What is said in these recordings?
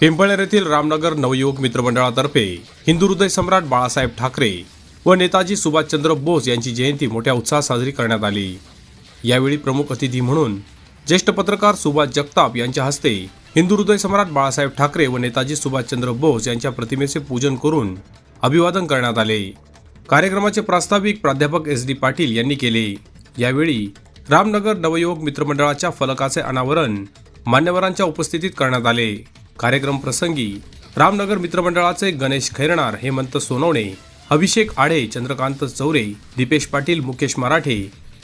पिंपळेर येथील रामनगर नवयुवक मित्रमंडळातर्फे हिंदू हृदय सम्राट बाळासाहेब ठाकरे व नेताजी सुभाषचंद्र बोस यांची जयंती मोठ्या उत्साहात साजरी करण्यात आली. यावेळी प्रमुख अतिथी म्हणून ज्येष्ठ पत्रकार सुभाष जगताप यांच्या हस्ते हिंदू हृदय सम्राट बाळासाहेब ठाकरे व नेताजी सुभाषचंद्र बोस यांच्या प्रतिमेचे पूजन करून अभिवादन करण्यात आले. कार्यक्रमाचे प्रास्ताविक प्राध्यापक एस डी पाटील यांनी केले. यावेळी रामनगर नवयुवक मित्रमंडळाच्या फलकाचे अनावरण मान्यवरांच्या उपस्थितीत करण्यात आले. कार्यक्रम प्रसंगी रामनगर मित्रमंडळाचे गणेश खैरणार हेमंत सोनवणे अभिषेक आडे चंद्रकांत चौरे दीपेश पाटील मुकेश मराठे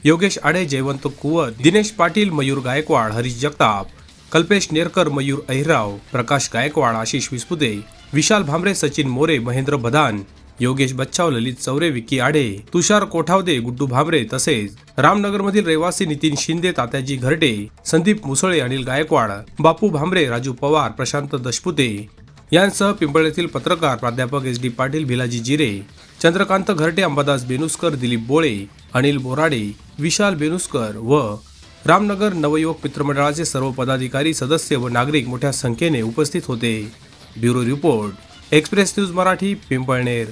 योगेश आडे जयवंत कुवत दिनेश पाटील मयूर गायकवाड हरीश जगताप कल्पेश नेरकर मयूर अहिराव प्रकाश गायकवाड आशिष विस्पुते विशाल भांबरे सचिन मोरे महेंद्र बदान योगेश बच्चाव ललित चौरे विकी आडे तुषार कोठावदे गुड्डू भाबरे तसेच रामनगरमधील रहिवासी नितीन शिंदे तात्याजी घरटे संदीप मुसळे अनिल गायकवाड बापू भांबरे राजू पवार प्रशांत दशपुते यांसह पिंपळेतील पत्रकार प्राध्यापक एस डी पाटील भिलाजी जिरे चंद्रकांत घरटे अंबादास बेनुसकर दिलीप बोळे अनिल बोराडे विशाल बेनुसकर व रामनगर नवयुवक मित्रमंडळाचे सर्व पदाधिकारी सदस्य व नागरिक मोठ्या संख्येने उपस्थित होते. Bureau report express news Marathi Pimpalner.